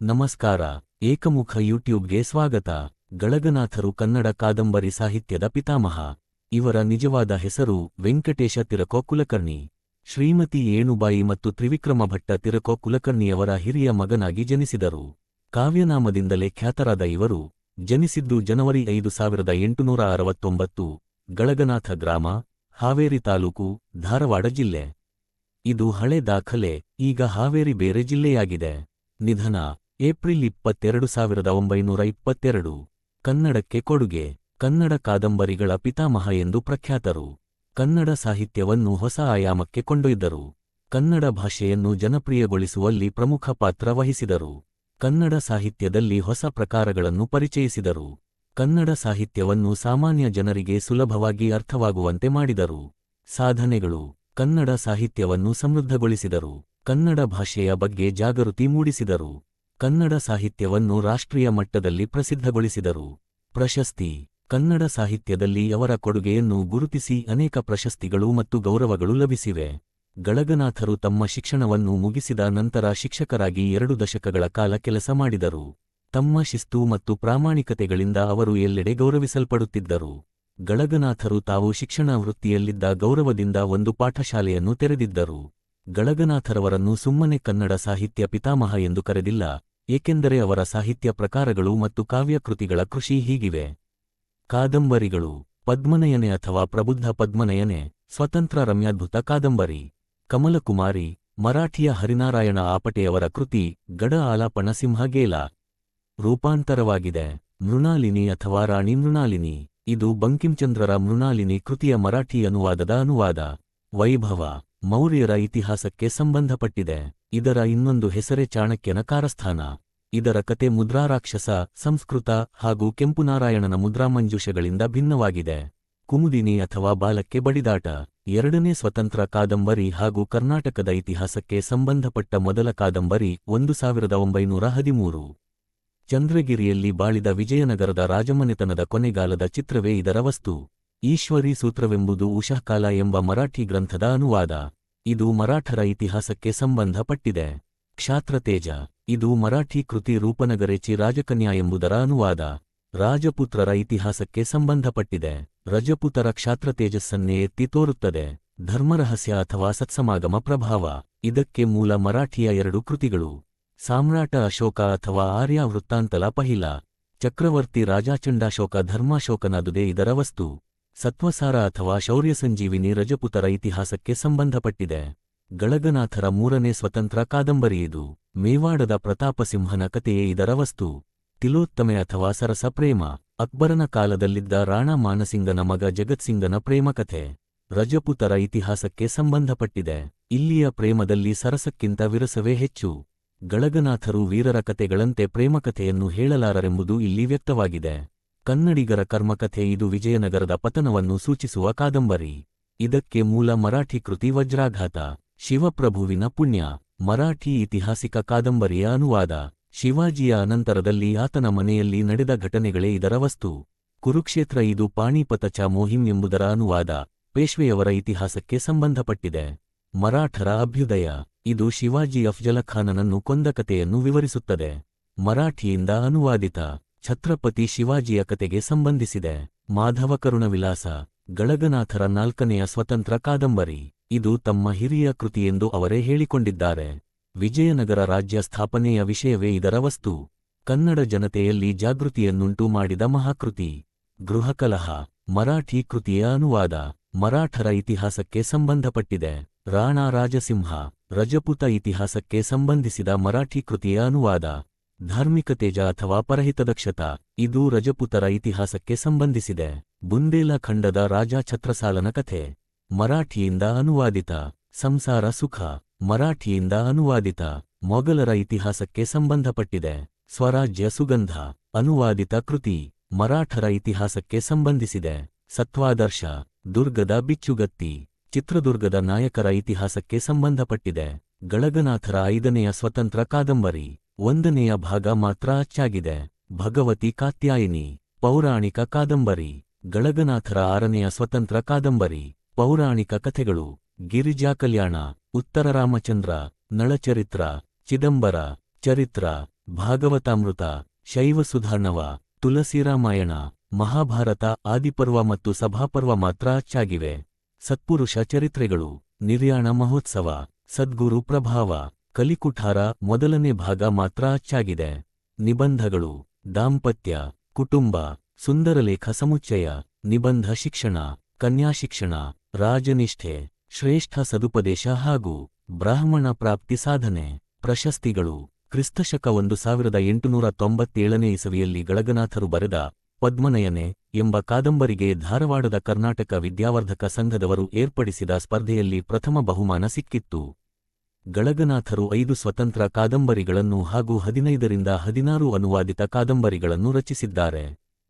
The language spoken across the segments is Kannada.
ನಮಸ್ಕಾರ, ಏಕಮುಖ ಯೂಟ್ಯೂಬ್ಗೆ ಸ್ವಾಗತ. ಗಳಗನಾಥರು ಕನ್ನಡ ಕಾದಂಬರಿ ಸಾಹಿತ್ಯದ ಪಿತಾಮಹ. ಇವರ ನಿಜವಾದ ಹೆಸರು ವೆಂಕಟೇಶ ತಿರಕೋ ಕುಲಕರ್ಣಿ ಶ್ರೀಮತಿ ಏಣುಬಾಯಿ ಮತ್ತು ತ್ರಿವಿಕ್ರಮ ಭಟ್ಟ ತಿರಕೋ ಕುಲಕರ್ಣಿಯವರ ಹಿರಿಯ ಮಗನಾಗಿ ಜನಿಸಿದರು. ಕಾವ್ಯನಾಮದಿಂದಲೇ ಖ್ಯಾತರಾದ ಇವರು, ಜನಿಸಿದ್ದು ಜನವರಿ ಐದು ಸಾವಿರದ ಎಂಟುನೂರ ಅರವತ್ತೊಂಬತ್ತು, ಗಳಗನಾಥ ಗ್ರಾಮ, ಹಾವೇರಿ ತಾಲೂಕು, ಧಾರವಾಡ ಜಿಲ್ಲೆ. ಇದು ಹಳೆ ದಾಖಲೆ, ಈಗ ಹಾವೇರಿ ಬೇರೆ ಜಿಲ್ಲೆಯಾಗಿದೆ. ನಿಧನ ಏಪ್ರಿಲ್ ಇಪ್ಪತ್ತೆರಡು ಸಾವಿರದ ಒಂಬೈನೂರ ಇಪ್ಪತ್ತೆರಡು. ಕನ್ನಡಕ್ಕೆ ಕೊಡುಗೆ, ಕನ್ನಡ ಕಾದಂಬರಿಗಳ ಪಿತಾಮಹ ಎಂದು ಪ್ರಖ್ಯಾತರು. ಕನ್ನಡ ಸಾಹಿತ್ಯವನ್ನು ಹೊಸ ಆಯಾಮಕ್ಕೆ ಕೊಂಡೊಯ್ದರು. ಕನ್ನಡ ಭಾಷೆಯನ್ನು ಜನಪ್ರಿಯಗೊಳಿಸುವಲ್ಲಿ ಪ್ರಮುಖ ಪಾತ್ರ ವಹಿಸಿದರು. ಕನ್ನಡ ಸಾಹಿತ್ಯದಲ್ಲಿ ಹೊಸ ಪ್ರಕಾರಗಳನ್ನು ಪರಿಚಯಿಸಿದರು. ಕನ್ನಡ ಸಾಹಿತ್ಯವನ್ನು ಸಾಮಾನ್ಯ ಜನರಿಗೆ ಸುಲಭವಾಗಿ ಅರ್ಥವಾಗುವಂತೆ ಮಾಡಿದರು. ಸಾಧನೆಗಳು, ಕನ್ನಡ ಸಾಹಿತ್ಯವನ್ನು ಸಮೃದ್ಧಗೊಳಿಸಿದರು. ಕನ್ನಡ ಭಾಷೆಯ ಬಗ್ಗೆ ಜಾಗೃತಿ ಮೂಡಿಸಿದರು. ಕನ್ನಡ ಸಾಹಿತ್ಯವನ್ನು ರಾಷ್ಟ್ರೀಯ ಮಟ್ಟದಲ್ಲಿ ಪ್ರಸಿದ್ಧಗೊಳಿಸಿದರು. ಪ್ರಶಸ್ತಿ, ಕನ್ನಡ ಸಾಹಿತ್ಯದಲ್ಲಿ ಅವರ ಕೊಡುಗೆಯನ್ನು ಗುರುತಿಸಿ ಅನೇಕ ಪ್ರಶಸ್ತಿಗಳು ಮತ್ತು ಗೌರವಗಳು ಲಭಿಸಿವೆ. ಗಳಗನಾಥರು ತಮ್ಮ ಶಿಕ್ಷಣವನ್ನು ಮುಗಿಸಿದ ನಂತರ ಶಿಕ್ಷಕರಾಗಿ ಎರಡು ದಶಕಗಳ ಕಾಲ ಕೆಲಸ ಮಾಡಿದರು. ತಮ್ಮ ಶಿಸ್ತು ಮತ್ತು ಪ್ರಾಮಾಣಿಕತೆಗಳಿಂದ ಅವರು ಎಲ್ಲೆಡೆ ಗೌರವಿಸಲ್ಪಡುತ್ತಿದ್ದರು. ಗಳಗನಾಥರು ತಾವು ಶಿಕ್ಷಣ ವೃತ್ತಿಯಲ್ಲಿದ್ದ ಗೌರವದಿಂದ ಒಂದು ಪಾಠಶಾಲೆಯನ್ನು ತೆರೆದಿದ್ದರು. ಗಳಗನಾಥರವರನ್ನು ಸುಮ್ಮನೆ ಕನ್ನಡ ಸಾಹಿತ್ಯ ಪಿತಾಮಹ ಎಂದು ಕರೆದಿಲ್ಲ. ಏಕೆಂದರೆ ಅವರ ಸಾಹಿತ್ಯ ಪ್ರಕಾರಗಳು ಮತ್ತು ಕಾವ್ಯಕೃತಿಗಳ ಕೃಷಿ ಹೀಗಿವೆ. ಕಾದಂಬರಿಗಳು, ಪದ್ಮನಯನೆ ಅಥವಾ ಪ್ರಬುದ್ಧ ಪದ್ಮನಯನೆ, ಸ್ವತಂತ್ರ ರಮ್ಯಾದ್ಭುತ ಕಾದಂಬರಿ, ಕಮಲಕುಮಾರಿ, ಮರಾಠಿಯ ಹರಿನಾರಾಯಣ ಆಪಟೆಯವರ ಕೃತಿ, ಗಡ ಆಲಾಪಣ ಸಿಂಹಗೇಲ. ರೂಪಾಂತರವಾಗಿದೆ. ಮೃಣಾಲಿನಿ ಅಥವಾ ರಾಣಿ ಮೃಣಾಲಿನಿ. ಇದು ಬಂಕಿಂಚಂದ್ರರ ಮೃಣಾಲಿನಿ ಕೃತಿಯ ಮರಾಠಿ ಅನುವಾದದ ಅನುವಾದ. ವೈಭವ. ಮೌರ್ಯರ ಇತಿಹಾಸಕ್ಕೆ ಸಂಬಂಧಪಟ್ಟಿದೆ. ಇದರ ಇನ್ನೊಂದು ಹೆಸರೇ ಚಾಣಕ್ಯನ ಕಾರಸ್ಥಾನ. ಇದರ ಕತೆ ಮುದ್ರಾರಾಕ್ಷಸ, ಸಂಸ್ಕೃತ ಹಾಗೂ ಕೆಂಪುನಾರಾಯಣನ ಮುದ್ರಾಮಂಜೂಷಗಳಿಂದ ಭಿನ್ನವಾಗಿದೆ. ಕುಮುದಿನಿ ಅಥವಾ ಬಾಲಕ್ಕೆ ಬಡಿದಾಟ. ಎರಡನೇ ಸ್ವತಂತ್ರ ಕಾದಂಬರಿ ಹಾಗೂ ಕರ್ನಾಟಕದ ಇತಿಹಾಸಕ್ಕೆ ಸಂಬಂಧಪಟ್ಟ ಮೊದಲ ಕಾದಂಬರಿ ಒಂದು ಸಾವಿರದ ಒಂಬೈನೂರ ಹದಿಮೂರು. ಚಂದ್ರಗಿರಿಯಲ್ಲಿ ಬಾಳಿದ ವಿಜಯನಗರದ ರಾಜಮನೆತನದ ಕೊನೆಗಾಲದ ಚಿತ್ರವೇ ಇದರ ವಸ್ತು. ಈಶ್ವರಿ ಸೂತ್ರವೆಂಬುದು ಉಷಃಕಾಲ ಎಂಬ ಮರಾಠಿ ಗ್ರಂಥದ ಅನುವಾದ. ಇದು ಮರಾಠರ ಇತಿಹಾಸಕ್ಕೆ ಸಂಬಂಧಪಟ್ಟಿದೆ. ಕ್ಷಾತ್ರತೇಜ. ಇದು ಮರಾಠಿ ಕೃತಿ ರೂಪನಗರೆಚಿ ರಾಜಕನ್ಯಾ ಎಂಬುದರ ಅನುವಾದ. ರಾಜಪುತ್ರರ ಇತಿಹಾಸಕ್ಕೆ ಸಂಬಂಧಪಟ್ಟಿದೆ. ರಜಪುತರ ಕ್ಷಾತ್ರತೇಜಸ್ಸನ್ನೇ ಎತ್ತಿ ತೋರುತ್ತದೆ. ಧರ್ಮರಹಸ್ಯ ಅಥವಾ ಸತ್ಸಮಾಗಮ ಪ್ರಭಾವ. ಇದಕ್ಕೆ ಮೂಲ ಮರಾಠಿಯ ಎರಡು ಕೃತಿಗಳು. ಸಾಮ್ರಾಟ ಅಶೋಕ ಅಥವಾ ಆರ್ಯ ವೃತ್ತಾಂತಲ ಪಹಿಲ. ಚಕ್ರವರ್ತಿ ರಾಜಾಚಂಡಾಶೋಕ ಧರ್ಮಾಶೋಕನಾದುದೇ ಇದರ ವಸ್ತು. ಸತ್ವಸಾರ ಅಥವಾ ಶೌರ್ಯ ಸಂಜೀವಿನಿ ರಜಪುತರ ಇತಿಹಾಸಕ್ಕೆ ಸಂಬಂಧಪಟ್ಟಿದೆ. ಗಳಗನಾಥರ ಮೂರನೇ ಸ್ವತಂತ್ರ ಕಾದಂಬರಿಯಿದು ಮೇವಾಡದ ಪ್ರತಾಪಸಿಂಹನ ಕಥೆಯೇ ಇದರ ವಸ್ತು. ತಿಲೋತ್ತಮೆ ಅಥವಾ ಸರಸ ಪ್ರೇಮ. ಅಕ್ಬರನ ಕಾಲದಲ್ಲಿದ್ದ ರಾಣಾ ಮಾನಸಿಂಗನ ಮಗ ಜಗತ್ಸಿಂಗನ ಪ್ರೇಮಕಥೆ ರಜಪುತರ ಇತಿಹಾಸಕ್ಕೆ ಸಂಬಂಧಪಟ್ಟಿದೆ. ಇಲ್ಲಿಯ ಪ್ರೇಮದಲ್ಲಿ ಸರಸಕ್ಕಿಂತ ವಿರಸವೇ ಹೆಚ್ಚು. ಗಳಗನಾಥರು ವೀರರ ಕಥೆಗಳಂತೆ ಪ್ರೇಮಕಥೆಯನ್ನು ಹೇಳಲಾರರೆಂಬುದು ಇಲ್ಲಿ ವ್ಯಕ್ತವಾಗಿದೆ. ಕನ್ನಡಿಗರ ಕರ್ಮಕಥೆ ಇದು ವಿಜಯನಗರದ ಪತನವನ್ನು ಸೂಚಿಸುವ ಕಾದಂಬರಿ. ಇದಕ್ಕೆ ಮೂಲ ಮರಾಠಿ ಕೃತಿ ವಜ್ರಾಘಾತ, ಶಿವಪ್ರಭುವಿನ ಪುಣ್ಯ, ಮರಾಠಿ ಇತಿಹಾಸಿಕ ಕಾದಂಬರಿಯ ಅನುವಾದ. ಶಿವಾಜಿಯ ಅನಂತರದಲ್ಲಿ ಆತನ ಮನೆಯಲ್ಲಿ ನಡೆದ ಘಟನೆಗಳೇ ಇದರ ವಸ್ತು. ಕುರುಕ್ಷೇತ್ರ ಇದು ಪಾಣಿಪತ ಚ ಮೋಹಿಂ ಎಂಬುದರ ಅನುವಾದ, ಪೇಶ್ವೆಯವರ ಇತಿಹಾಸಕ್ಕೆ ಸಂಬಂಧಪಟ್ಟಿದೆ. ಮರಾಠರ ಅಭ್ಯುದಯ, ಇದು ಶಿವಾಜಿ ಅಫ್ಜಲಖಾನನನ್ನು ಕೊಂದ ಕಥೆಯನ್ನು ವಿವರಿಸುತ್ತದೆ. ಮರಾಠಿಯಿಂದ ಅನುವಾದಿತ ಛತ್ರಪತಿ ಶಿವಾಜಿಯ ಕತೆಗೆ ಸಂಬಂಧಿಸಿದೆ. ಮಾಧವ ಕರುಣವಿಲಾಸ, ಗಳಗನಾಥರ ನಾಲ್ಕನೆಯ ಸ್ವತಂತ್ರ ಕಾದಂಬರಿ, ಇದು ತಮ್ಮ ಹಿರಿಯ ಕೃತಿಯೆಂದು ಅವರೇ ಹೇಳಿಕೊಂಡಿದ್ದಾರೆ. ವಿಜಯನಗರ ರಾಜ್ಯ ಸ್ಥಾಪನೆಯ ವಿಷಯವೇ ಇದರ ವಸ್ತು. ಕನ್ನಡ ಜನತೆಯಲ್ಲಿ ಜಾಗೃತಿಯನ್ನುಂಟು ಮಾಡಿದ ಮಹಾಕೃತಿ. ಗೃಹಕಲಹ, ಮರಾಠಿ ಕೃತಿಯ ಅನುವಾದ, ಮರಾಠರ ಇತಿಹಾಸಕ್ಕೆ ಸಂಬಂಧಪಟ್ಟಿದೆ. ರಾಣಾ ರಾಜಸಿಂಹ, ರಜಪುತ ಇತಿಹಾಸಕ್ಕೆ ಸಂಬಂಧಿಸಿದ ಮರಾಠಿ ಕೃತಿಯ ಅನುವಾದ. ಧಾರ್ಮಿಕ ತೇಜ ಅಥವಾ ಪರಹಿತದಕ್ಷತ ಇದು ರಜಪುತರ ಇತಿಹಾಸಕ್ಕೆ ಸಂಬಂಧಿಸಿದೆ. ಬುಂದೇಲ ಖಂಡದ ರಾಜ ಛತ್ರಸಾಲನ ಕಥೆ. ಮರಾಠಿಯಿಂದ ಅನುವಾದಿತ. ಸಂಸಾರ ಸುಖ. ಮರಾಠಿಯಿಂದ ಅನುವಾದಿತ. ಮೊಘಲರ ಇತಿಹಾಸಕ್ಕೆ ಸಂಬಂಧಪಟ್ಟಿದೆ. ಸ್ವರಾಜ್ಯ ಸುಗಂಧ. ಅನುವಾದಿತ ಕೃತಿ. ಮರಾಠರ ಇತಿಹಾಸಕ್ಕೆ ಸಂಬಂಧಿಸಿದೆ. ಸತ್ವಾದರ್ಶ. ದುರ್ಗದ ಬಿಚ್ಚುಗತ್ತಿ. ಚಿತ್ರದುರ್ಗದ ನಾಯಕರ ಇತಿಹಾಸಕ್ಕೆ ಸಂಬಂಧಪಟ್ಟಿದೆ. ಗಳಗನಾಥರ ಐದನೆಯ ಸ್ವತಂತ್ರ ಕಾದಂಬರಿ. ಒಂದನೆಯ ಭಾಗ ಮಾತ್ರ ಅಚ್ಚಾಗಿದೆ. ಭಗವತಿ ಕಾತ್ಯಾಯಿನಿ, ಪೌರಾಣಿಕ ಕಾದಂಬರಿ, ಗಳಗನಾಥರ ಆರನೆಯ ಸ್ವತಂತ್ರ ಕಾದಂಬರಿ, ಪೌರಾಣಿಕ ಕಥೆಗಳು, ಗಿರಿಜಾ ಕಲ್ಯಾಣ, ಉತ್ತರ ರಾಮಚಂದ್ರ, ನಳಚರಿತ್ರ, ಚಿದಂಬರ, ಚರಿತ್ರ, ಭಾಗವತಾಮೃತ, ಶೈವ ಸುಧಾರ್ಣವ ತುಳಸಿರಾಮಾಯಣ ಮಹಾಭಾರತ ಆದಿಪರ್ವ ಮತ್ತು ಸಭಾಪರ್ವ ಮಾತ್ರ ಅಚ್ಚಾಗಿವೆ. ಸತ್ಪುರುಷ ಚರಿತ್ರೆಗಳು, ನಿರ್ಯಾಣ ಮಹೋತ್ಸವ, ಸದ್ಗುರು ಪ್ರಭಾವ ಕಲಿಕುಠಾರ ಮೊದಲನೇ ಭಾಗ ಮಾತ್ರ ಅಚ್ಚಾಗಿದೆ. ನಿಬಂಧಗಳು, ದಾಂಪತ್ಯ, ಕುಟುಂಬ, ಸುಂದರಲೇಖ ಸಮುಚ್ಚಯ, ನಿಬಂಧ ಶಿಕ್ಷಣ ಕನ್ಯಾಶಿಕ್ಷಣ ರಾಜನಿಷ್ಠೆ, ಶ್ರೇಷ್ಠ ಸದುಪದೇಶ ಹಾಗೂ ಬ್ರಾಹ್ಮಣ ಪ್ರಾಪ್ತಿ ಸಾಧನೆ, ಪ್ರಶಸ್ತಿಗಳು. ಕ್ರಿಸ್ತಶಕ ಒಂದು ಸಾವಿರದ ಎಂಟುನೂರ ತೊಂಬತ್ತೇಳನೇ ಇಸವಿಯಲ್ಲಿ ಗಳಗನಾಥರು ಬರೆದ ಪದ್ಮನಯನೆ ಎಂಬ ಕಾದಂಬರಿಗೆ ಧಾರವಾಡದ ಕರ್ನಾಟಕ ವಿದ್ಯಾವರ್ಧಕ ಸಂಘದವರು ಏರ್ಪಡಿಸಿದ ಸ್ಪರ್ಧೆಯಲ್ಲಿ ಪ್ರಥಮ ಬಹುಮಾನ ಸಿಕ್ಕಿತ್ತು. ಗಳಗನಾಥರು ಐದು ಸ್ವತಂತ್ರ ಕಾದಂಬರಿಗಳನ್ನು ಹಾಗೂ ಹದಿನೈದರಿಂದ ಹದಿನಾರು ಅನುವಾದಿತ ಕಾದಂಬರಿಗಳನ್ನು ರಚಿಸಿದ್ದಾರೆ.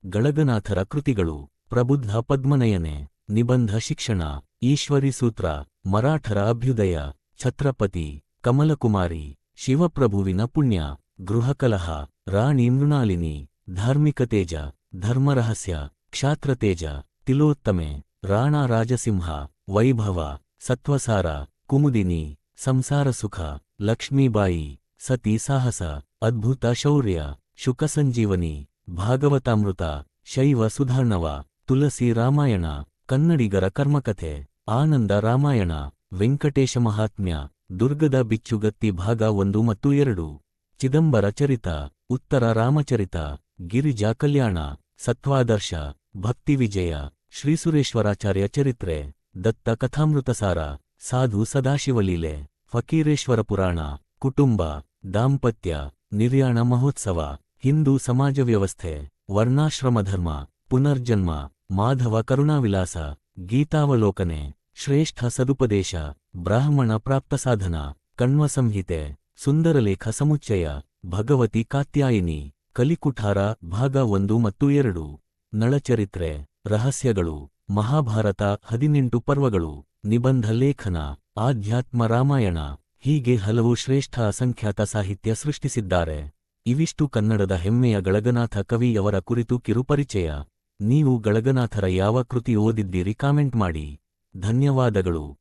ಗಳಗನಾಥರ ಕೃತಿಗಳು ಪ್ರಬುದ್ಧ ಪದ್ಮನಯನೆ, ನಿಬಂಧ ಶಿಕ್ಷಣ, ಈಶ್ವರಿ ಸೂತ್ರ, ಮರಾಠರ ಅಭ್ಯುದಯ, ಛತ್ರಪತಿ, ಕಮಲಕುಮಾರಿ, ಶಿವಪ್ರಭುವಿನ ಪುಣ್ಯ, ಗೃಹಕಲಹ, ರಾಣಿ ಮೃಣಾಲಿನಿ, ಧಾರ್ಮಿಕ ತೇಜ, ಧರ್ಮರಹಸ್ಯ, ಕ್ಷಾತ್ರತೇಜ, ತಿಲೋತ್ತಮೆ, ರಾಣಾ ರಾಜಸಿಂಹ, ವೈಭವ, ಸತ್ವಸಾರ, ಕುಮುದಿನಿ ಸಂಸಾರ ಸುಖ ಲಕ್ಷ್ಮೀಬಾಯಿ ಸತಿ ಸಾಹಸ, ಅದ್ಭುತ ಶೌರ್ಯ, ಶುಕ ಸಂಜೀವನಿ, ಭಾಗವತಾಮೃತ, ಶೈವ ಸುಧಾರ್ಣವ ತುಳಸಿ ರಾಮಾಯಣ, ಕನ್ನಡಿಗರ ಕರ್ಮಕಥೆ, ಆನಂದ ರಾಮಾಯಣ, ವೆಂಕಟೇಶ ಮಹಾತ್ಮ್ಯ, ದುರ್ಗದ ಬಿಚ್ಚುಗತ್ತಿ ಭಾಗ ಒಂದು ಮತ್ತು ಎರಡು. ಚಿದಂಬರ ಚರಿತ, ಉತ್ತರ ರಾಮಚರಿತ, ಗಿರಿಜಾ ಕಲ್ಯಾಣ, ಸತ್ವಾದರ್ಶ, ಭಕ್ತಿ ವಿಜಯ ಶ್ರೀಸುರೇಶ್ವರಾಚಾರ್ಯ ಚರಿತ್ರೆ, ದತ್ತ ಕಥಾಮೃತಸಾರ. ಸಾಧು ಸದಾಶಿವಲೀಲೆ, ಫಕೀರೇಶ್ವರ ಪುರಾಣ, ಕುಟುಂಬ, ದಾಂಪತ್ಯ, ನಿರ್ಯಾಣ ಮಹೋತ್ಸವ, ಹಿಂದೂ ಸಮಾಜ ವ್ಯವಸ್ಥೆ ವರ್ಣಾಶ್ರಮಧರ್ಮ ಪುನರ್ಜನ್ಮ, ಮಾಧವ ಕರುಣಾವಿಲಾಸ, ಗೀತಾವಲೋಕನೆ, ಶ್ರೇಷ್ಠ ಸದುಪದೇಶ, ಬ್ರಾಹ್ಮಣ ಪ್ರಾಪ್ತ ಸಾಧನ, ಕಣ್ವ ಸಂಹಿತೆ, ಸುಂದರಲೇಖ ಸಮುಚ್ಚಯ, ಭಗವತಿ ಕಾತ್ಯಾಯಿನಿ, ಕಲಿಕುಠಾರ ಭಾಗ ಒಂದು ಮತ್ತು ಎರಡು, ನಳಚರಿತ್ರೆ, ರಹಸ್ಯಗಳು. ಮಹಾಭಾರತ ಹದಿನೆಂಟು ಪರ್ವಗಳು, ನಿಬಂಧ ಲೇಖನ, ಆಧ್ಯಾತ್ಮ ರಾಮಾಯಣ, ಹೀಗೆ ಹಲವು ಶ್ರೇಷ್ಠ ಅಸಂಖ್ಯಾತ ಸಾಹಿತ್ಯ ಸೃಷ್ಟಿಸಿದ್ದಾರೆ. ಇವಿಷ್ಟು ಕನ್ನಡದ ಹೆಮ್ಮೆಯ ಗಳಗನಾಥ ಕವಿಯವರ ಕುರಿತು ಕಿರುಪರಿಚಯ. ನೀವು ಗಳಗನಾಥರ ಯಾವ ಕೃತಿ ಓದಿದ್ದೀರಿ ಕಾಮೆಂಟ್ ಮಾಡಿ. ಧನ್ಯವಾದಗಳು.